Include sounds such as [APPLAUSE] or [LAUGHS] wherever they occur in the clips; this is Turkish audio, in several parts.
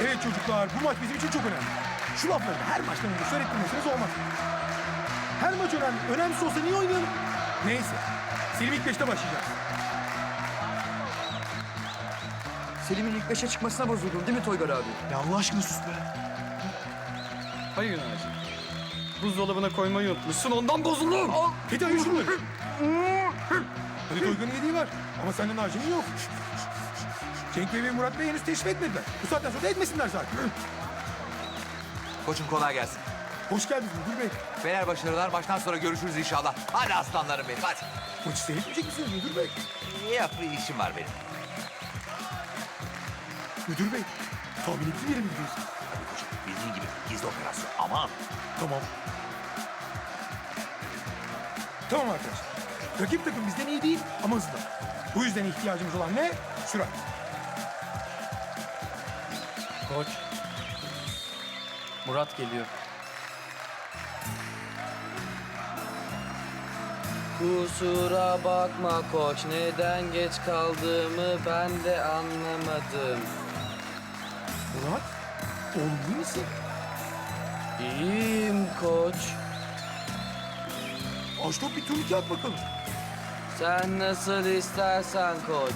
Evet çocuklar bu maç bizim için çok önemli. Şu lafları da her maçtan önce söylettirmeseniz olmaz. Her maç önemli. Önemlisi olsa niye oynayalım? Neyse. Selim ilk beşte başlayacak. Selim'in ilk beşe çıkmasına bozuldun değil mi Toygar abi? Ya Allah aşkına sus be. Hayır Naci. Buzdolabına koymayı unutmuşsun ondan bozuldum. Fethi hayır şunu. Hadi Toygan'ın yediği var. Ama senden Naci'nin yok. Cenk Bey ve Murat Bey henüz teşrif etmediler. Bu saatten sonra da etmesinler zaten. Koçum kolay gelsin. Hoş geldiniz Müdür Bey. Beyler başarılar. Baştan sonra görüşürüz inşallah. Hadi aslanlarım benim hadi. Maçı seyretmeyecek misiniz Müdür Bey? Yap bir işim var benim. Müdür Bey, tahmin ettiğim yere mi gidiyorsun? Hadi koçum bildiğin gibi gizli operasyon. Aman. Tamam. Tamam arkadaşlar. Rakip takım bizden iyi değil ama hızlı. Bu yüzden ihtiyacımız olan ne? Sürat. Koç. Murat geliyor. Kusura bakma koç neden geç kaldığımı ben de anlamadım. Murat, oğlum iyi misin? İyiyim koç. Aç top bir turnike at bakalım. Sen nasıl istersen koç.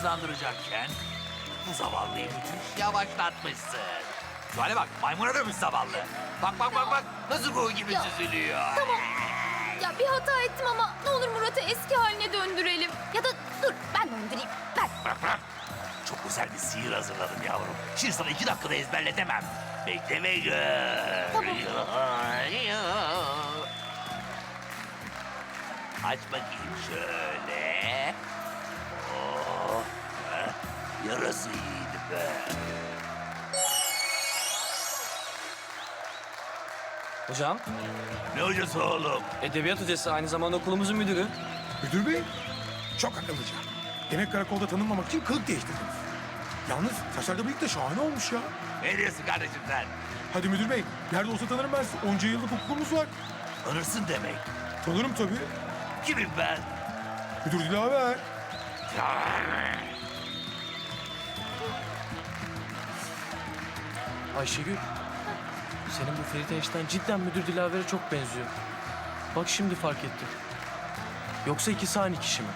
Hızlandıracakken zavallıyı müthiş yavaşlatmışsın. Şu hale bak maymuna dönmüş zavallı. Bak bak bak bak nasıl kuğu gibi Ya, süzülüyor. Tamam. Ya bir hata ettim ama ne olur Murat'ı eski haline döndürelim. Ya da dur ben döndüreyim. Ben. Bırak bırak. Çok güzel bir sihir hazırladım yavrum. Şimdi sana iki dakikada ezberletemem. Bekle ve gör. Tamam. Aç bakayım şöyle. Yarası iyiydi be. Hocam Ne hocası oğlum? edebiyat hocası aynı zamanda okulumuzun müdürü. Müdür Bey, çok akıllıca. Demek karakolda tanınmamak için kılık değiştirdiniz. Yalnız saçlarda bıyık da şahane olmuş ya. Ne diyorsun kardeşim sen? Hadi müdür bey, nerede olsa tanırım ben sizi. Onca yıllık hukukumuz var. Tanırsın demek. Tanırım tabii. Kimim ben? Müdür Dilaver. Ayşegül, senin bu Ferit Enişten cidden müdür Dilaver'e çok benziyor. Bak şimdi fark ettim. Yoksa ikisi aynı kişi mi?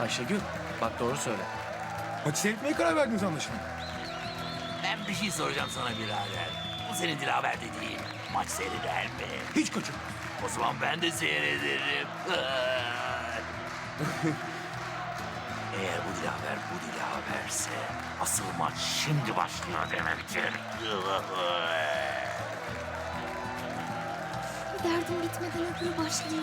Ayşegül, bak doğru söyle. Maçı seyretmeye karar verdiniz anlaşılan. Ben bir şey soracağım sana birader. Bu senin Dilaver dediğin maç seyreder mi? Hiç kaçırma. O zaman ben de seyrederim. [LAUGHS] Eğer bu Dilaver bu Dilaverse asıl maç şimdi başlıyor demektir. Derdim bitmeden öbürü başlıyor.